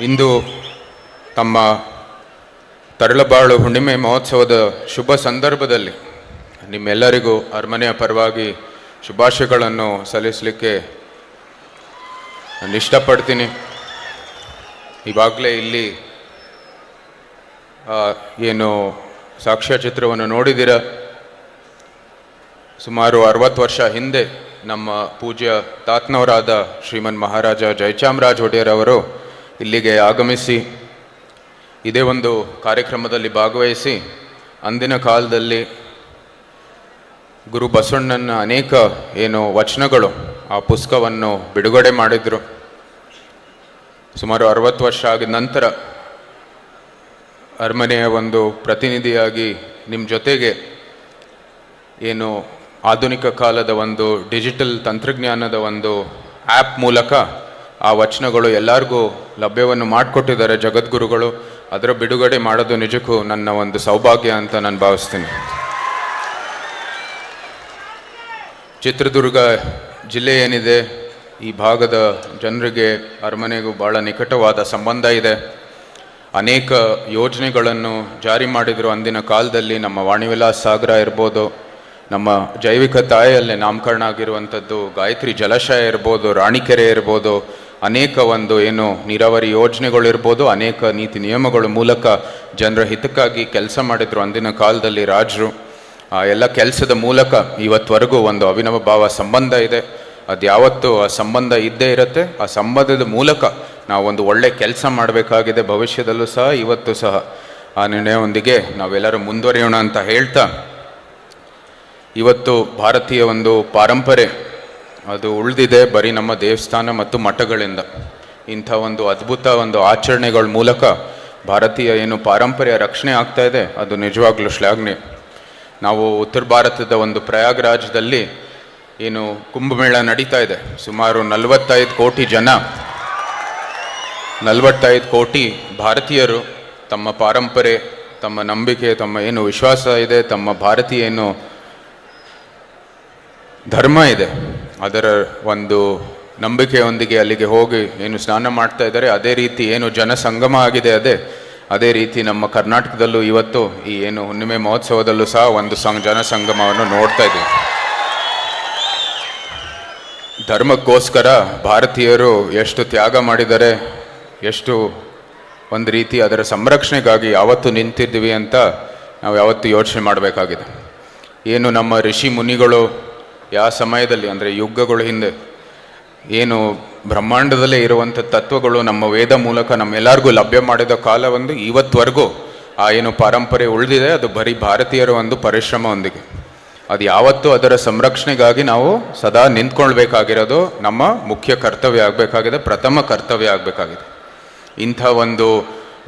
ಇಂದು ತಮ್ಮ ತರಳಬಾಳು ಹುಣ್ಣಿಮೆ ಮಹೋತ್ಸವದ ಶುಭ ಸಂದರ್ಭದಲ್ಲಿ ನಿಮ್ಮೆಲ್ಲರಿಗೂ ಅರಮನೆಯ ಪರವಾಗಿ ಶುಭಾಶಯಗಳನ್ನು ಸಲ್ಲಿಸಲಿಕ್ಕೆ ನಾನು ಇಷ್ಟಪಡ್ತೀನಿ ಇವಾಗಲೇ ಇಲ್ಲಿ ಏನು ಸಾಕ್ಷ್ಯಚಿತ್ರವನ್ನು ನೋಡಿದಿರ ಸುಮಾರು ಅರವತ್ತು ವರ್ಷ ಹಿಂದೆ ನಮ್ಮ ಪೂಜ್ಯ ತಾತ್ನವರಾದ ಶ್ರೀಮನ್ ಮಹಾರಾಜ ಜಯಚಾಮರಾಜ್ ಒಡೆಯರ್ ಅವರು ಇಲ್ಲಿಗೆ ಆಗಮಿಸಿ, ಇದೇ ಒಂದು ಕಾರ್ಯಕ್ರಮದಲ್ಲಿ ಭಾಗವಹಿಸಿ, ಅಂದಿನ ಕಾಲದಲ್ಲಿ ಗುರು ಬಸವಣ್ಣನ ಅನೇಕ ಏನು ವಚನಗಳು ಆ ಪುಸ್ತಕವನ್ನು ಬಿಡುಗಡೆ ಮಾಡಿದರು. ಸುಮಾರು ಅರವತ್ತು ವರ್ಷ ಆಗಿದ ನಂತರ ಅರಮನೆಯ ಒಂದು ಪ್ರತಿನಿಧಿಯಾಗಿ ನಿಮ್ಮ ಜೊತೆಗೆ ಏನು ಆಧುನಿಕ ಕಾಲದ ಒಂದು ಡಿಜಿಟಲ್ ತಂತ್ರಜ್ಞಾನದ ಒಂದು ಆ್ಯಪ್ ಮೂಲಕ ಆ ವಚನಗಳು ಎಲ್ಲರಿಗೂ ಲಭ್ಯವನ್ನು ಮಾಡಿಕೊಟ್ಟಿದ್ದಾರೆ ಜಗದ್ಗುರುಗಳು. ಅದರ ಬಿಡುಗಡೆ ಮಾಡೋದು ನಿಜಕ್ಕೂ ನನ್ನ ಒಂದು ಸೌಭಾಗ್ಯ ಅಂತ ನಾನು ಭಾವಿಸ್ತೀನಿ. ಚಿತ್ರದುರ್ಗ ಜಿಲ್ಲೆ ಏನಿದೆ, ಈ ಭಾಗದ ಜನರಿಗೆ ಅರಮನೆಗೂ ಭಾಳ ನಿಕಟವಾದ ಸಂಬಂಧ ಇದೆ. ಅನೇಕ ಯೋಜನೆಗಳನ್ನು ಜಾರಿ ಮಾಡಿದರು ಅಂದಿನ ಕಾಲದಲ್ಲಿ. ನಮ್ಮ ವಾಣಿವಿಲಾಸ್ ಸಾಗರ ಇರ್ಬೋದು, ನಮ್ಮ ಜೈವಿಕ ತಾಯಿಯಲ್ಲೇ ನಾಮಕರಣ ಆಗಿರುವಂಥದ್ದು, ಗಾಯತ್ರಿ ಜಲಾಶಯ ಇರ್ಬೋದು, ರಾಣಿಕೆರೆ ಇರ್ಬೋದು ಅನೇಕ ಒಂದು ಏನು ನೀರಾವರಿ ಯೋಜನೆಗಳಿರ್ಬೋದು ಅನೇಕ ನೀತಿ ನಿಯಮಗಳ ಮೂಲಕ ಜನರ ಹಿತಕ್ಕಾಗಿ ಕೆಲಸ ಮಾಡಿದ್ರು ಅಂದಿನ ಕಾಲದಲ್ಲಿ ರಾಜರು. ಆ, ಎಲ್ಲ ಕೆಲಸದ ಮೂಲಕ ಇವತ್ತವರೆಗೂ ಒಂದು ಅವಿನವ ಭಾವ ಸಂಬಂಧ ಇದೆ. ಅದು ಯಾವತ್ತು ಆ ಸಂಬಂಧ ಇದ್ದೇ ಇರುತ್ತೆ. ಆ ಸಂಬಂಧದ ಮೂಲಕ ನಾವು ಒಂದು ಒಳ್ಳೆ ಕೆಲಸ ಮಾಡಬೇಕಾಗಿದೆ. ಭವಿಷ್ಯದಲ್ಲೂ ಸಹ, ಇವತ್ತು ಸಹ ಆ ನಿರ್ಣಯವೊಂದಿಗೆ ನಾವೆಲ್ಲರೂ ಮುಂದುವರಿಯೋಣ ಅಂತ ಹೇಳ್ತಾ, ಇವತ್ತು ಭಾರತೀಯ ಒಂದು ಪಾರಂಪರೆ ಅದು ಉಳಿದಿದೆ ಬರೀ ನಮ್ಮ ದೇವಸ್ಥಾನ ಮತ್ತು ಮಠಗಳಿಂದ. ಇಂಥ ಒಂದು ಅದ್ಭುತ ಒಂದು ಆಚರಣೆಗಳ ಮೂಲಕ ಭಾರತೀಯ ಏನು ಪಾರಂಪರ್ಯ ರಕ್ಷಣೆ ಆಗ್ತಾ ಇದೆ, ಅದು ನಿಜವಾಗ್ಲೂ ಶ್ಲಾಘನೆ ನಾವು ಉತ್ತರ ಭಾರತದ ಒಂದು ಪ್ರಯಾಗರಾಜದಲ್ಲಿ ಏನು ಕುಂಭಮೇಳ ನಡೀತಾ ಇದೆ. ಸುಮಾರು ನಲವತ್ತೈದು ಕೋಟಿ ಜನ, ನಲವತ್ತೈದು ಕೋಟಿ ಭಾರತೀಯರು ತಮ್ಮ ಪಾರಂಪರೆ, ತಮ್ಮ ನಂಬಿಕೆ, ತಮ್ಮ ಏನು ವಿಶ್ವಾಸ ಇದೆ, ತಮ್ಮ ಭಾರತೀಯ ಏನು ಧರ್ಮ ಇದೆ. ಅದರ ಒಂದು ನಂಬಿಕೆಯೊಂದಿಗೆ ಅಲ್ಲಿಗೆ ಹೋಗಿ ಏನು ಸ್ನಾನ ಮಾಡ್ತಾ ಇದ್ದಾರೆ ಅದೇ ರೀತಿ ಏನು ಜನಸಂಗಮ ಆಗಿದೆ ಅದೇ. ಅದೇ ರೀತಿ ನಮ್ಮ ಕರ್ನಾಟಕದಲ್ಲೂ ಇವತ್ತು ಈ ಏನು ಹುಣ್ಣಿಮೆ ಮಹೋತ್ಸವದಲ್ಲೂ ಸಹ ಒಂದು ಸಂ ಜನಸಂಗಮವನ್ನು ನೋಡ್ತಾ ಇದ್ದೀವಿ. ಧರ್ಮಕ್ಕೋಸ್ಕರ ಭಾರತೀಯರು ಎಷ್ಟು ತ್ಯಾಗ ಮಾಡಿದ್ದಾರೆ ಎಷ್ಟು ಒಂದು ರೀತಿ ಅದರ ಸಂರಕ್ಷಣೆಗಾಗಿ ಯಾವತ್ತು ನಿಂತಿದ್ದೀವಿ ಅಂತ ನಾವು ಯಾವತ್ತು ಯೋಚನೆ ಮಾಡಬೇಕಾಗಿದೆ. ಏನು ನಮ್ಮ ಋಷಿ ಮುನಿಗಳು ಯಾವ ಸಮಯದಲ್ಲಿ, ಅಂದರೆ ಯುಗಗಳ ಹಿಂದೆ, ಏನು ಬ್ರಹ್ಮಾಂಡದಲ್ಲೇ ಇರುವಂಥ ತತ್ವಗಳು ನಮ್ಮ ವೇದ ಮೂಲಕ ನಮ್ಮೆಲ್ಲರಿಗೂ ಲಭ್ಯ ಮಾಡಿದ ಕಾಲ ಒಂದು ಇವತ್ತುವರೆಗೂ ಆ ಏನು ಪಾರಂಪರೆ ಉಳಿದಿದೆ, ಅದು ಬರೀ ಭಾರತೀಯರ ಒಂದು ಪರಿಶ್ರಮದೊಂದಿಗೆ ಅದು ಯಾವತ್ತೂ ಅದರ ಸಂರಕ್ಷಣೆಗಾಗಿ ನಾವು ಸದಾ ನಿಂತ್ಕೊಳ್ಬೇಕಾಗಿರೋದು ನಮ್ಮ ಮುಖ್ಯ ಕರ್ತವ್ಯ ಆಗಬೇಕಾಗಿದೆ, ಪ್ರಥಮ ಕರ್ತವ್ಯ ಆಗಬೇಕಾಗಿದೆ. ಇಂಥ ಒಂದು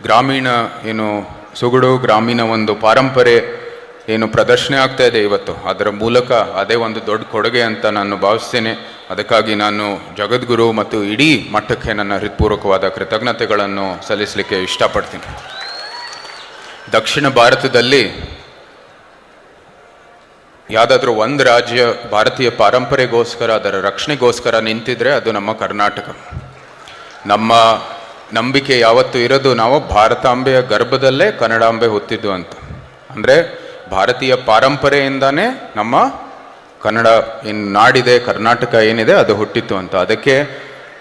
ಗ್ರಾಮೀಣ, ಏನು ಸುಗುಡು ಗ್ರಾಮೀಣ ಒಂದು ಪಾರಂಪರೆ ಏನು ಪ್ರದರ್ಶನ ಆಗ್ತಾ ಇದೆ ಇವತ್ತು. ಅದರ ಮೂಲಕ ಅದೇ ಒಂದು ದೊಡ್ಡ ಕೊಡುಗೆ ಅಂತ ನಾನು ಭಾವಿಸ್ತೇನೆ. ಅದಕ್ಕಾಗಿ ನಾನು ಜಗದ್ಗುರು ಮತ್ತು ಇಡೀ ಮಟ್ಟಕ್ಕೆ ನನ್ನ ಹೃತ್ಪೂರ್ವಕವಾದ ಕೃತಜ್ಞತೆಗಳನ್ನು ಸಲ್ಲಿಸಲಿಕ್ಕೆ ಇಷ್ಟಪಡ್ತೀನಿ. ದಕ್ಷಿಣ ಭಾರತದಲ್ಲಿ ಯಾವುದಾದ್ರೂ ಒಂದು ರಾಜ್ಯ ಭಾರತೀಯ ಪಾರಂಪರೆಗೋಸ್ಕರ ಅದರ ರಕ್ಷಣೆಗೋಸ್ಕರ ನಿಂತಿದ್ರೆ ಅದು ನಮ್ಮ ಕರ್ನಾಟಕ. ನಮ್ಮ ನಂಬಿಕೆ ಯಾವತ್ತೂ ಇರೋದು ನಾವು ಭಾರತಾಂಬೆಯ ಗರ್ಭದಲ್ಲೇ ಕನ್ನಡಾಂಬೆ ಹೊತ್ತಿದ್ದು ಅಂತ. ಅಂದರೆ ಭಾರತೀಯ ಪಾರಂಪರೆಯಿಂದಾನೇ ನಮ್ಮ ಕನ್ನಡ ಏನು ನಾಡಿದೆ, ಕರ್ನಾಟಕ ಏನಿದೆ ಅದು ಹುಟ್ಟಿತ್ತು ಅಂತ. ಅದಕ್ಕೆ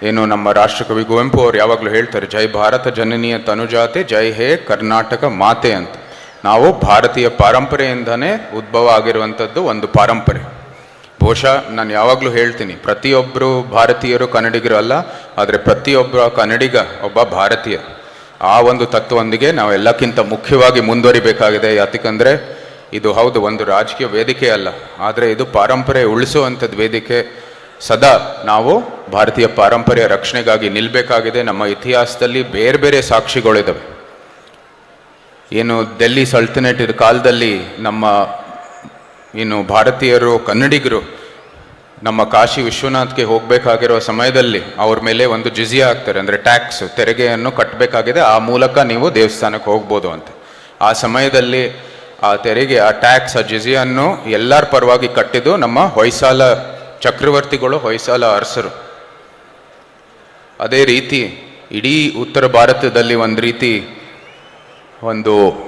ಏನು ನಮ್ಮ ರಾಷ್ಟ್ರಕವಿ ಕುವೆಂಪು ಅವ್ರು ಯಾವಾಗಲೂ ಹೇಳ್ತಾರೆ, ಜೈ ಭಾರತ ಜನನೀಯ ತನುಜಾತೆ, ಜೈ ಹೇ ಕರ್ನಾಟಕ ಮಾತೆ ಅಂತ. ನಾವು ಭಾರತೀಯ ಪಾರಂಪರೆಯಿಂದನೇ ಉದ್ಭವ ಆಗಿರುವಂಥದ್ದು ಒಂದು ಪಾರಂಪರೆ. ಬಹುಶಃ ನಾನು ಯಾವಾಗಲೂ ಹೇಳ್ತೀನಿ ಪ್ರತಿಯೊಬ್ಬರು ಭಾರತೀಯರು ಕನ್ನಡಿಗರು ಅಲ್ಲ, ಆದರೆ ಪ್ರತಿಯೊಬ್ಬ ಕನ್ನಡಿಗ ಒಬ್ಬ ಭಾರತೀಯ. ಆ ಒಂದು ತತ್ವದೊಂದಿಗೆ ನಾವು ಎಲ್ಲಕ್ಕಿಂತ ಮುಖ್ಯವಾಗಿ ಮುಂದುವರಿಬೇಕಾಗಿದೆ ಯಾತಕ್ಕಂದರೆ ಇದು ಹೌದು, ಒಂದು ರಾಜಕೀಯ ವೇದಿಕೆ ಅಲ್ಲ. ಆದರೆ ಇದು ಪಾರಂಪರೆ ಉಳಿಸುವಂಥದ್ದು ವೇದಿಕೆ. ಸದಾ ನಾವು ಭಾರತೀಯ ಪಾರಂಪರ್ಯ ರಕ್ಷಣೆಗಾಗಿ ನಿಲ್ಲಬೇಕಾಗಿದೆ ನಮ್ಮ ಇತಿಹಾಸದಲ್ಲಿ ಬೇರೆ ಬೇರೆ ಸಾಕ್ಷಿಗಳಿದ್ದಾವೆ ಏನು ಡೆಲ್ಲಿ ಸಲ್ತನೇಟ್ ಕಾಲದಲ್ಲಿ ನಮ್ಮ ಏನು ಭಾರತೀಯರು, ಕನ್ನಡಿಗರು ನಮ್ಮ ಕಾಶಿ ವಿಶ್ವನಾಥ್ಗೆ ಹೋಗಬೇಕಾಗಿರೋ ಸಮಯದಲ್ಲಿ ಅವ್ರ ಮೇಲೆ ಒಂದು ಜಿಜಿಯಾ ಹಾಕ್ತಾರೆ. ಅಂದರೆ ಟ್ಯಾಕ್ಸ್, ತೆರಿಗೆಯನ್ನು ಕಟ್ಟಬೇಕಾಗಿದೆ ಆ ಮೂಲಕ ನೀವು ದೇವಸ್ಥಾನಕ್ಕೆ ಹೋಗ್ಬೋದು ಅಂತ. ಆ ಸಮಯದಲ್ಲಿ ಆ ತೆರಿಗೆ, ಆ ಟ್ಯಾಕ್ಸ್ ಆ ಜಿಜಿಯನ್ನು ಎಲ್ಲರ ಪರವಾಗಿ ಕಟ್ಟಿದ್ದು ನಮ್ಮ ಹೊಯ್ಸಾಲ ಚಕ್ರವರ್ತಿಗಳು, ಹೊಯ್ಸಾಲ ಅರಸರು. ಅದೇ ರೀತಿ ಇಡೀ ಉತ್ತರ ಭಾರತದಲ್ಲಿ ಒಂದು ರೀತಿ ಒಂದು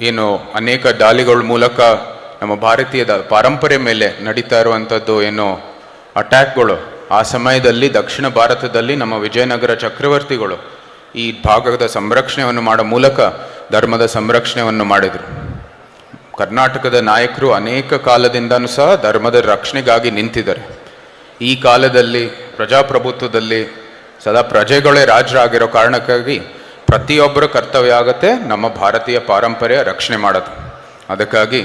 ಏನು ಅನೇಕ ದಾಳಿಗಳ ಮೂಲಕ ನಮ್ಮ ಭಾರತೀಯದ ಪರಂಪರೆ ಮೇಲೆ ನಡೀತಾ ಇರುವಂಥದ್ದು ಏನು ಅಟ್ಯಾಕ್ಗಳು ಆ ಸಮಯದಲ್ಲಿ ದಕ್ಷಿಣ ಭಾರತದಲ್ಲಿ ನಮ್ಮ ವಿಜಯನಗರ ಚಕ್ರವರ್ತಿಗಳು ಈ ಭಾಗದ ಸಂರಕ್ಷಣೆಯನ್ನು ಮಾಡೋ ಮೂಲಕ ಧರ್ಮದ ಸಂರಕ್ಷಣೆಯನ್ನು ಮಾಡಿದರು. ಕರ್ನಾಟಕದ ನಾಯಕರು ಅನೇಕ ಕಾಲದಿಂದನೂ ಸಹ ಧರ್ಮದ ರಕ್ಷಣೆಗಾಗಿ ನಿಂತಿದ್ದಾರೆ. ಈ ಕಾಲದಲ್ಲಿ, ಪ್ರಜಾಪ್ರಭುತ್ವದಲ್ಲಿ ಸದಾ ಪ್ರಜೆಗಳೇ ರಾಜರಾಗಿರೋ ಕಾರಣಕ್ಕಾಗಿ ಪ್ರತಿಯೊಬ್ಬರ ಕರ್ತವ್ಯ ಆಗತ್ತೆ, ನಮ್ಮ ಭಾರತೀಯ ಪಾರಂಪರ್ಯ ರಕ್ಷಣೆ ಮಾಡೋದು. ಅದಕ್ಕಾಗಿ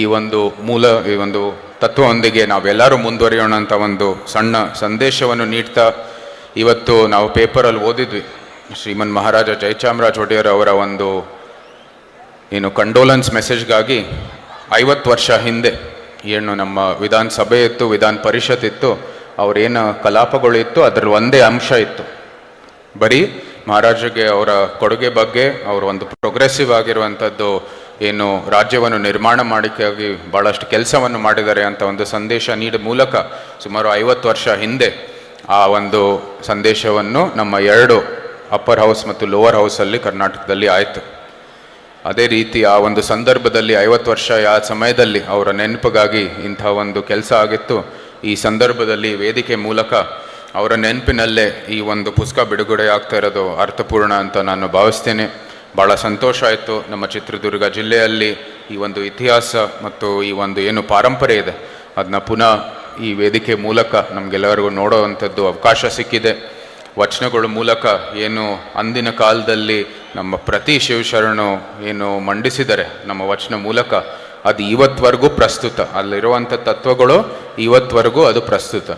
ಈ ಒಂದು ಮೂಲ, ಈ ಒಂದು ತತ್ವದೊಂದಿಗೆ ನಾವೆಲ್ಲರೂ ಮುಂದುವರಿಯೋಣ ಅಂತ ಒಂದು ಸಣ್ಣ ಸಂದೇಶವನ್ನು ನೀಡ್ತಾ ಇವತ್ತು ನಾವು ಪೇಪರಲ್ಲಿ ಓದಿದ್ವಿ. ಶ್ರೀಮನ್ ಮಹಾರಾಜ ಜಯಚಾಮರಾಜ ಒಡೆಯರ್ ಅವರ ಒಂದು ಏನು ಕಂಡೋಲೆನ್ಸ್ ಮೆಸೇಜ್ಗಾಗಿ ಐವತ್ತು ವರ್ಷ ಹಿಂದೆ ಏನು ನಮ್ಮ ವಿಧಾನಸಭೆ ಇತ್ತು, ವಿಧಾನ ಪರಿಷತ್ ಇತ್ತು, ಅವರೇನು ಕಲಾಪಗಳು ಇತ್ತು, ಅದರಲ್ಲಿ ಒಂದೇ ಅಂಶ ಇತ್ತು. ಬರೀ ಮಹಾರಾಜಗೆ ಅವರ ಕೊಡುಗೆ ಬಗ್ಗೆ, ಅವರು ಒಂದು ಪ್ರೋಗ್ರೆಸಿವ್ ಆಗಿರುವಂಥದ್ದು, ಏನು ರಾಜ್ಯವನ್ನು ನಿರ್ಮಾಣ ಮಾಡಿಕೆಯಾಗಿ ಭಾಳಷ್ಟು ಕೆಲಸವನ್ನು ಮಾಡಿದ್ದಾರೆ ಅಂತ ಒಂದು ಸಂದೇಶ ನೀಡುವ ಮೂಲಕ ಸುಮಾರು ಐವತ್ತು ವರ್ಷ ಹಿಂದೆ ಆ ಒಂದು ಸಂದೇಶವನ್ನು ನಮ್ಮ ಎರಡು ಅಪ್ಪರ್ ಹೌಸ್ ಮತ್ತು ಲೋವರ್ ಹೌಸಲ್ಲಿ ಕರ್ನಾಟಕದಲ್ಲಿ ಆಯಿತು. ಅದೇ ರೀತಿ ಆ ಒಂದು ಸಂದರ್ಭದಲ್ಲಿ ಐವತ್ತು ವರ್ಷ ಆ ಸಮಯದಲ್ಲಿ ಅವರ ನೆನಪಿಗಾಗಿ ಇಂಥ ಒಂದು ಕೆಲಸ ಆಗಿತ್ತು. ಈ ಸಂದರ್ಭದಲ್ಲಿ ವೇದಿಕೆ ಮೂಲಕ ಅವರ ನೆನಪಿನಲ್ಲೇ ಈ ಒಂದು ಪುಸ್ತಕ ಬಿಡುಗಡೆ ಆಗ್ತಾ ಇರೋದು ಅರ್ಥಪೂರ್ಣ ಅಂತ ನಾನು ಭಾವಿಸ್ತೇನೆ. ಭಾಳ ಸಂತೋಷ ಆಯಿತು ನಮ್ಮ ಚಿತ್ರದುರ್ಗ ಜಿಲ್ಲೆಯಲ್ಲಿ ಈ ಒಂದು ಇತಿಹಾಸ ಮತ್ತು ಈ ಒಂದು ಏನು ಪಾರಂಪರೆ ಇದೆ. ಅದನ್ನ ಪುನಃ ಈ ವೇದಿಕೆ ಮೂಲಕ ನಮಗೆಲ್ಲರಿಗೂ ನೋಡೋವಂಥದ್ದು ಅವಕಾಶ ಸಿಕ್ಕಿದೆ. ವಚನಗಳ ಮೂಲಕ ಏನು ಅಂದಿನ ಕಾಲದಲ್ಲಿ ನಮ್ಮ ಪ್ರತಿ ಶಿವಶರಣು ಏನು ಮಂಡಿಸಿದರೆ ನಮ್ಮ ವಚನ ಮೂಲಕ, ಅದು ಇವತ್ವರೆಗೂ ಪ್ರಸ್ತುತ. ಅಲ್ಲಿರುವಂಥ ತತ್ವಗಳು ಇವತ್ವರೆಗೂ ಅದು ಪ್ರಸ್ತುತ.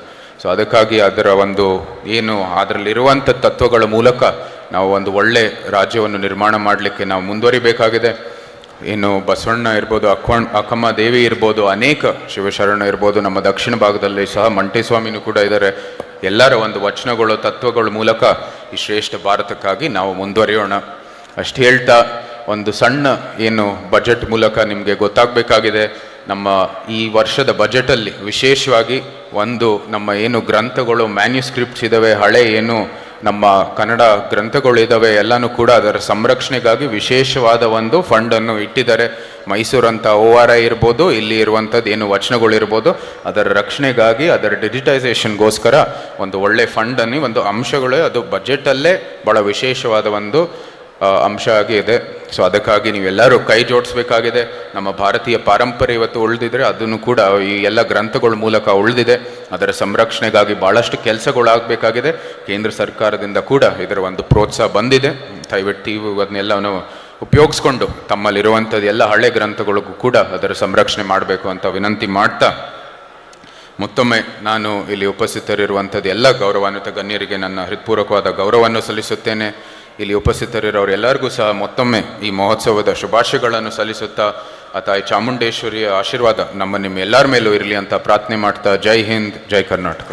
ಸೊ ಅದಕ್ಕಾಗಿ ಅದರ ಒಂದು ಏನು, ಅದರಲ್ಲಿರುವಂಥ ತತ್ವಗಳ ಮೂಲಕ ನಾವು ಒಂದು ಒಳ್ಳೆ ರಾಜ್ಯವನ್ನು ನಿರ್ಮಾಣ ಮಾಡಲಿಕ್ಕೆ ನಾವು ಮುಂದುವರಿಬೇಕಾಗಿದೆ. ಏನು ಬಸವಣ್ಣ ಇರ್ಬೋದು, ಅಕ್ವಣ್ ಅಕ್ಕಮ್ಮ ದೇವಿ ಇರ್ಬೋದು, ಅನೇಕ ಶಿವಶರಣ ಇರ್ಬೋದು, ನಮ್ಮ ದಕ್ಷಿಣ ಭಾಗದಲ್ಲಿ ಸಹ ಮಂಟೇಸ್ವಾಮಿನೂ ಕೂಡ ಇದ್ದಾರೆ. ಎಲ್ಲರ ಒಂದು ವಚನಗಳು, ತತ್ವಗಳ ಮೂಲಕ ಈ ಶ್ರೇಷ್ಠ ಭಾರತಕ್ಕಾಗಿ ನಾವು ಮುಂದುವರಿಯೋಣ. ಅಷ್ಟು ಹೇಳ್ತಾ ಒಂದು ಸಣ್ಣ ಏನು ಬಜೆಟ್ ಮೂಲಕ ನಿಮಗೆ ಗೊತ್ತಾಗಬೇಕಾಗಿದೆ. ನಮ್ಮ ಈ ವರ್ಷದ ಬಜೆಟಲ್ಲಿ ವಿಶೇಷವಾಗಿ ಒಂದು ನಮ್ಮ ಏನು ಗ್ರಂಥಗಳು ಮ್ಯಾನ್ಯುಸ್ಕ್ರಿಪ್ಟ್ಸ್ ಇದ್ದಾವೆ ಹಳೆ ಏನು ನಮ್ಮ ಕನ್ನಡ ಗ್ರಂಥಗಳು ಇದ್ದಾವೆ ಎಲ್ಲನೂ ಕೂಡ ಅದರ ಸಂರಕ್ಷಣೆಗಾಗಿ ವಿಶೇಷವಾದ ಒಂದು ಫಂಡನ್ನು ಇಟ್ಟಿದ್ದಾರೆ. ಮೈಸೂರಂಥ ಓ ಆರ್ ಐ ಇರ್ಬೋದು, ಇಲ್ಲಿ ಇರುವಂಥದ್ದು ಏನು ವಚನಗಳಿರ್ಬೋದು ಅದರ ರಕ್ಷಣೆಗಾಗಿ, ಅದರ ಡಿಜಿಟೈಸೇಷನ್ಗೋಸ್ಕರ ಒಂದು ಒಳ್ಳೆ ಫಂಡನ್ನು ಒಂದು ಅಂಶಗಳೇ ಅದು ಬಜೆಟಲ್ಲೇ ಭಾಳ ವಿಶೇಷವಾದ ಒಂದು ಅಂಶ ಆಗಿ ಇದೆ ಸೊ ಅದಕ್ಕಾಗಿ ನೀವೆಲ್ಲರೂ ಕೈ ಜೋಡಿಸ್ಬೇಕಾಗಿದೆ. ನಮ್ಮ ಭಾರತೀಯ ಪಾರಂಪರೆ ಇವತ್ತು ಉಳಿದಿದ್ರೆ ಅದನ್ನು ಕೂಡ ಈ ಎಲ್ಲ ಗ್ರಂಥಗಳ ಮೂಲಕ ಉಳಿದಿದೆ. ಅದರ ಸಂರಕ್ಷಣೆಗಾಗಿ ಭಾಳಷ್ಟು ಕೆಲಸಗಳಾಗಬೇಕಾಗಿದೆ. ಕೇಂದ್ರ ಸರ್ಕಾರದಿಂದ ಕೂಡ ಇದರ ಒಂದು ಪ್ರೋತ್ಸಾಹ ಬಂದಿದೆ. ದಯವಿಟ್ಟು ಅದನ್ನೆಲ್ಲವನ್ನು ಉಪಯೋಗಿಸ್ಕೊಂಡು ತಮ್ಮಲ್ಲಿರುವಂಥದ್ದು ಎಲ್ಲ ಹಳೆ ಗ್ರಂಥಗಳಿಗೂ ಕೂಡ ಅದರ ಸಂರಕ್ಷಣೆ ಮಾಡಬೇಕು ಅಂತ ವಿನಂತಿ ಮಾಡ್ತಾ ಮತ್ತೊಮ್ಮೆ ನಾನು ಇಲ್ಲಿ ಉಪಸ್ಥಿತರಿರುವಂಥದ್ದು ಎಲ್ಲ ಗೌರವಾನ್ವಿತ ಗಣ್ಯರಿಗೆ ನನ್ನ ಹೃತ್ಪೂರ್ವಕವಾದ ಗೌರವವನ್ನು ಸಲ್ಲಿಸುತ್ತೇನೆ. ಇಲ್ಲಿ ಉಪಸ್ಥಿತರಿರೋರೆಲ್ಲರಿಗೂ ಸಹ ಮತ್ತೊಮ್ಮೆ ಈ ಮಹೋತ್ಸವದ ಶುಭಾಶಯಗಳನ್ನು ಸಲ್ಲಿಸುತ್ತಾ, ಆ ತಾಯಿ ಚಾಮುಂಡೇಶ್ವರಿಯ ಆಶೀರ್ವಾದ ನಮ್ಮ ನಿಮ್ಮ ಎಲ್ಲರ ಮೇಲೂ ಇರಲಿ ಅಂತ ಪ್ರಾರ್ಥನೆ ಮಾಡ್ತಾ, ಜೈ ಹಿಂದ್, ಜೈ ಕರ್ನಾಟಕ.